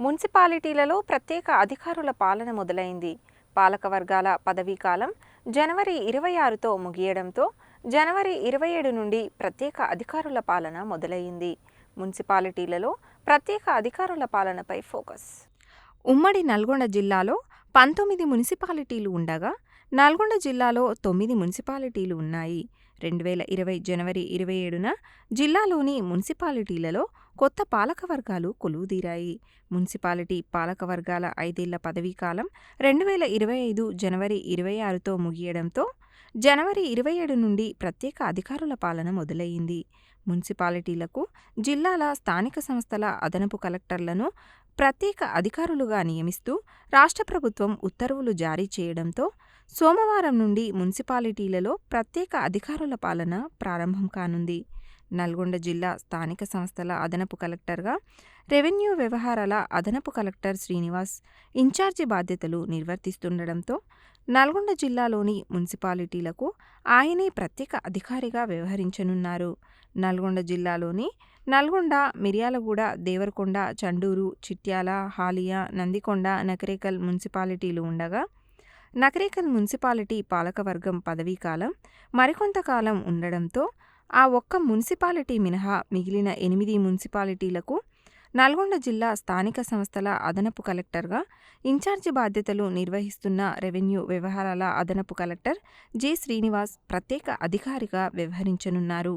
మున్సిపాలిటీలలో ప్రత్యేక అధికారుల పాలన మొదలైంది. పాలకవర్గాల పదవీకాలం జనవరి ఇరవై ఆరుతో ముగియడంతో జనవరి ఇరవై ఏడు నుండి ప్రత్యేక అధికారుల పాలన మొదలైంది. మున్సిపాలిటీలలో ప్రత్యేక అధికారుల పాలనపై ఫోకస్. ఉమ్మడి నల్గొండ జిల్లాలో పంతొమ్మిది మున్సిపాలిటీలు ఉండగా నల్గొండ జిల్లాలో తొమ్మిది మున్సిపాలిటీలు ఉన్నాయి. రెండు వేల ఇరవై జనవరి ఇరవై ఏడున జిల్లాలోని మున్సిపాలిటీలలో కొత్త పాలకవర్గాలు కొలువుదీరాయి. మున్సిపాలిటీ పాలకవర్గాల ఐదేళ్ళ పదవీకాలం రెండు వేల ఇరవై ఐదు జనవరి ఇరవై ఆరుతో ముగియడంతో జనవరి ఇరవై ఏడు నుండి ప్రత్యేక అధికారుల పాలన మొదలయ్యింది. మున్సిపాలిటీలకు జిల్లాల స్థానిక సంస్థల అదనపు కలెక్టర్లను ప్రత్యేక అధికారులుగా నియమిస్తూ రాష్ట్ర ప్రభుత్వం ఉత్తర్వులు జారీ చేయడంతో సోమవారం నుండి మున్సిపాలిటీలలో ప్రత్యేక అధికారుల పాలన ప్రారంభం కానుంది. నల్గొండ జిల్లా స్థానిక సంస్థల అదనపు కలెక్టర్గా రెవెన్యూ వ్యవహారాల అదనపు కలెక్టర్ శ్రీనివాస్ ఇన్ఛార్జి బాధ్యతలు నిర్వర్తిస్తుండడంతో నల్గొండ జిల్లాలోని మున్సిపాలిటీలకు ఆయనే ప్రత్యేక అధికారిగా వ్యవహరించనున్నారు. నల్గొండ జిల్లాలోని నల్గొండ మిర్యాలగూడ దేవరకొండ చండూరు చిట్యాల హాలియా నందికొండ నకరేకల్ మున్సిపాలిటీలు ఉండగా నకరేకల్ మున్సిపాలిటీ పాలకవర్గం పదవీకాలం మరికొంతకాలం ఉండడంతో ఆ ఒక్క మున్సిపాలిటీ మినహా మిగిలిన ఎనిమిది మున్సిపాలిటీలకు నల్గొండ జిల్లా స్థానిక సంస్థల అదనపు కలెక్టర్గా ఇన్ఛార్జి బాధ్యతలు నిర్వహిస్తున్న రెవెన్యూ వ్యవహారాల అదనపు కలెక్టర్ జె శ్రీనివాస్ ప్రత్యేక అధికారిగా వ్యవహరించనున్నారు.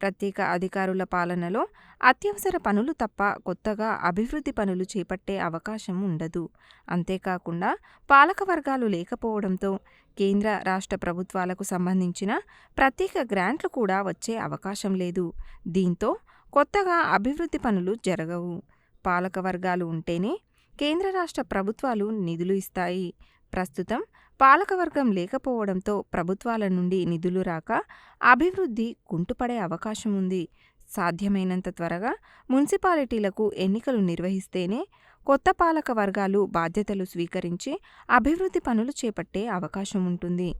ప్రత్యేక అధికారుల పాలనలో అత్యవసర పనులు తప్ప కొత్తగా అభివృద్ధి పనులు చేపట్టే అవకాశం ఉండదు. అంతేకాకుండా పాలక వర్గాలు లేకపోవడంతో కేంద్ర రాష్ట్ర ప్రభుత్వాలకు సంబంధించిన ప్రత్యేక గ్రాంట్లు కూడా వచ్చే అవకాశం లేదు. దీంతో కొత్తగా అభివృద్ధి పనులు జరగవు. పాలక వర్గాలు ఉంటేనే కేంద్ర రాష్ట్ర ప్రభుత్వాలు నిధులు ఇస్తాయి. ప్రస్తుతం పాలకవర్గం లేకపోవడంతో ప్రభుత్వాల నుండి నిధులు రాక అభివృద్ధి కుంటుపడే అవకాశం ఉంది. సాధ్యమైనంత త్వరగా మున్సిపాలిటీలకు ఎన్నికలు నిర్వహిస్తేనే కొత్త పాలక వర్గాలు బాధ్యతలు స్వీకరించి అభివృద్ధి పనులు చేపట్టే అవకాశం ఉంటుంది.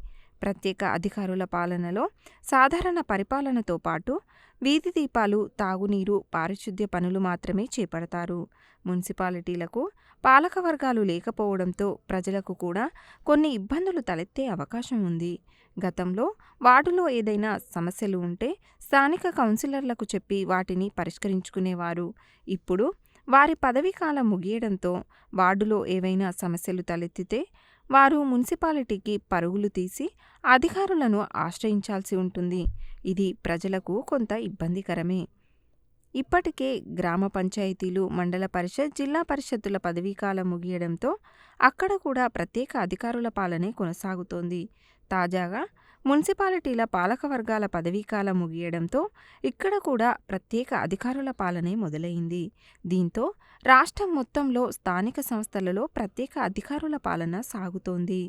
ప్రత్యేక అధికారుల పాలనలో సాధారణ పరిపాలనతో పాటు వీధి దీపాలు తాగునీరు పారిశుద్ధ్య పనులు మాత్రమే చేపడతారు. మున్సిపాలిటీలకు పాలకవర్గాలు లేకపోవడంతో ప్రజలకు కూడా కొన్ని ఇబ్బందులు తలెత్తే అవకాశం ఉంది. గతంలో వార్డులో ఏదైనా సమస్యలు ఉంటే స్థానిక కౌన్సిలర్లకు చెప్పి వాటిని పరిష్కరించుకునేవారు. ఇప్పుడు వారి పదవీకాలం ముగియడంతో వార్డులో ఏవైనా సమస్యలు తలెత్తితే వారు మున్సిపాలిటీకి పరుగులు తీసి అధికారులను ఆశ్రయించాల్సి ఉంటుంది. ఇది ప్రజలకు కొంత ఇబ్బందికరమే. ఇప్పటికే గ్రామ పంచాయతీలు మండల పరిషత్ జిల్లా పరిషత్తుల పదవీకాలం ముగియడంతో అక్కడ కూడా ప్రత్యేక అధికారుల పాలనే కొనసాగుతోంది. తాజాగా మున్సిపాలిటీల పాలకవర్గాల పదవీకాలం ముగియడంతో ఇక్కడ కూడా ప్రత్యేక అధికారుల పాలనే మొదలైంది. దీంతో రాష్ట్రం మొత్తంలో స్థానిక సంస్థలలో ప్రత్యేక అధికారుల పాలన సాగుతోంది.